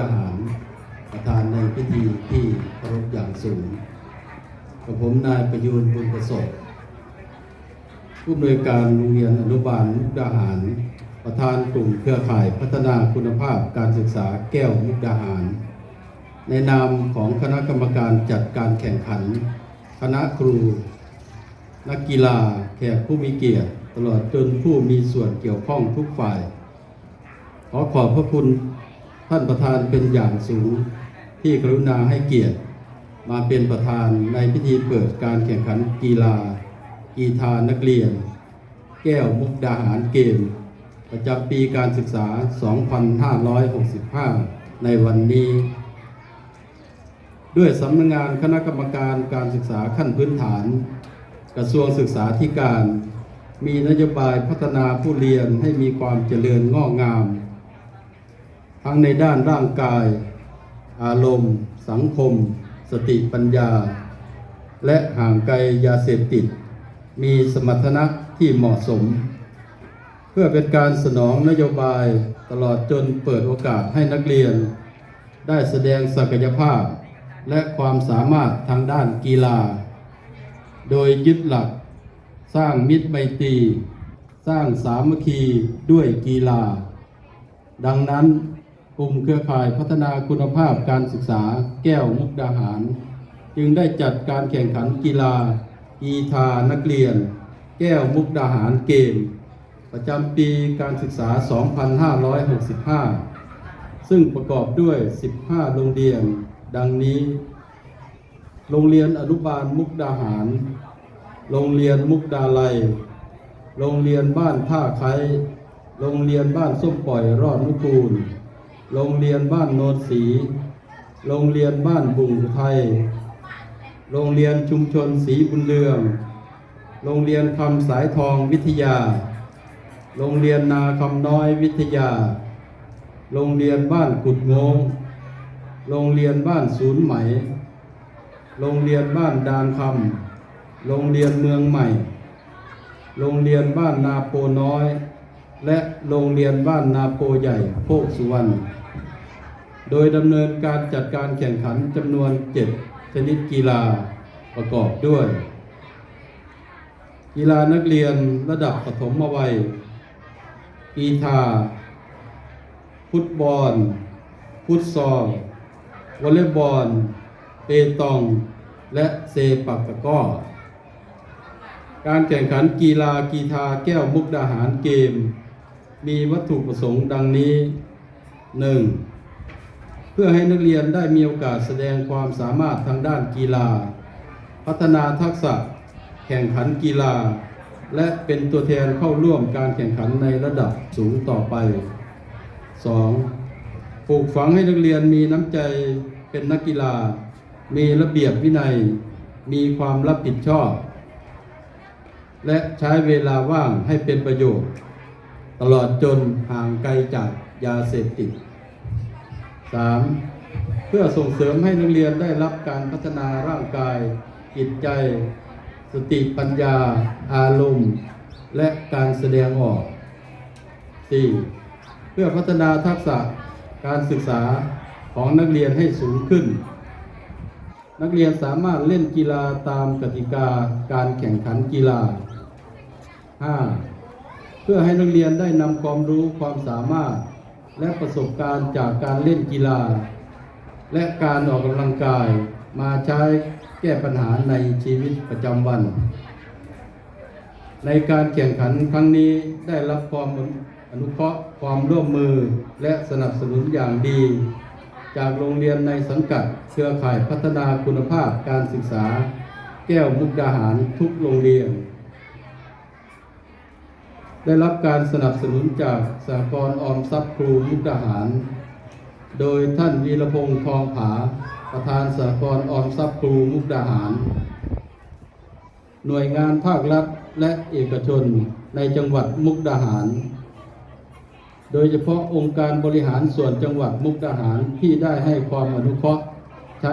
ทหารประธานในพิธีที่เคารพอย่างสูงกับผมนายประยูนบุญประสบผู้อำนวยการโรงเรียนอนุบาลมุกดาหาร ประธานกลุ่มเครือข่ายพัฒนาคุณภาพการศึกษาแก้วมุกดาหาร ในนามของคณะกรรมการจัดการแข่งขัน คณะครู นักกีฬาแขกผู้มีเกียรติ ตลอดจนผู้มีส่วนเกี่ยวข้องทุกฝ่าย ขอขอบพระคุณ ท่านประธานเป็นอย่างสูงที่กรุณาให้เกียรติ มาเป็นประธานในพิธีเปิดการแข่งขันกีฬา กีฬานักเรียน แก้วมุกดาหารเกม ประจำปีการศึกษา 2565 ในวันนี้ ด้วยสำนักงงานคณะกรรมการการศึกษาขั้นพื้นฐาน กระทรวงศึกษาธิการ มีนโยบายพัฒนาผู้เรียนให้มีความเจริญงอกงาม ทั้งในด้านร่างกาย อารมณ์ สังคม สติปัญญา และห่างไกลยาเสพติด มีสมรรถนะที่เหมาะสม เพื่อเป็นการสนองนโยบายตลอดจนเปิดโอกาสให้นักเรียน ได้แสดงศักยภาพ และความสามารถทางด้านกีฬา โดยยึดหลัก สร้างมิตรไมตรีสร้างสามัคคีด้วยกีฬา ดังนั้น กลุ่มเครือข่ายพัฒนาคุณภาพการศึกษาแก้วมุกดาหาร จึงได้จัดการแข่งขันกีฬากีฬานักเรียน แก้วมุกดาหารเกม ประจำปีการศึกษา 2565 ซึ่งประกอบด้วย 15 โรงเรียน ดังนี้ โรงเรียนอนุบาลมุกดาหาร โรงเรียนมุกดาลัย โรงเรียนบ้านท่าไคโรงเรียนบ้านส้มปล่อยรอดนุกูล โรงเรียนบ้านโนนสี โรงเรียนบ้านบุงไทย โรงเรียนชุมชนสีบุญเรือง โรงเรียนคำสายทองวิทยา โรงเรียนนาคำน้อยวิทยา โรงเรียนบ้านกุดงง โรงเรียนบ้านศูนย์ไหมโรงเรียนบ้านดานคำ โรงเรียนเมืองใหม่ โรงเรียนบ้านนาโปน้อยและโรงเรียนบ้านนาโปใหญ่โคกสุวรรณ โดยดำเนินการจัดการแข่งขันจำนวน 7 ชนิดกีฬาประกอบด้วย กีฬานักเรียนระดับปฐมวัย กีฬาฟุตบอล ฟุตซอลวอลเลย์บอลเปตอง และเซปักตะก้อ การแข่งขันกีฬากีฬาแก้วมุกดาหารเกม มีวัตถุประสงค์ดังนี้ 1. เพื่อให้นักเรียนได้มีโอกาสแสดงความสามารถทางด้านกีฬา พัฒนาทักษะ แข่งขันกีฬา และเป็นตัวแทนเข้าร่วมการแข่งขันในระดับสูงต่อไป 2. ปลูกฝังให้นักเรียนมีน้ำใจเป็นนักกีฬา มีระเบียบวินัย มีความรับผิดชอบ และใช้เวลาว่างให้เป็นประโยชน์ ตลอดจนห่างไกลจากยาเสพติด 3. เพื่อส่งเสริมให้นักเรียนได้รับการพัฒนาร่างกาย จิตใจ สติปัญญา อารมณ์ และการแสดงออก 4. เพื่อพัฒนาทักษะการศึกษาของนักเรียนให้สูงขึ้น นักเรียนสามารถเล่นกีฬาตามกติกาการแข่งขันกีฬา 5. เพื่อให้นักเรียนได้นำความรู้ความสามารถ และประสบการณ์จากการเล่นกีฬา และการออกกำลังกายมาใช้แก้ปัญหาในชีวิตประจำวัน ในการแข่งขันครั้งนี้ได้รับความอนุเคราะห์ความร่วมมือและสนับสนุนอย่างดี จากโรงเรียนในสังกัดเครือข่ายพัฒนาคุณภาพการศึกษา แก้วมุกดาหารทุกโรงเรียน ได้รับการสนับสนุนจากสหกรออมทรัพย์ครูมุกดาหาร โดยท่านวีรพงษ์ทองผา ประธานสหกรออมทรัพย์ครูมุกดาหาร หน่วยงานภาครัฐและเอกชนในจังหวัดมุกดาหาร โดยเฉพาะองค์การบริหารส่วนจังหวัดมุกดาหารที่ได้ให้ความอนุเคราะห์ใช้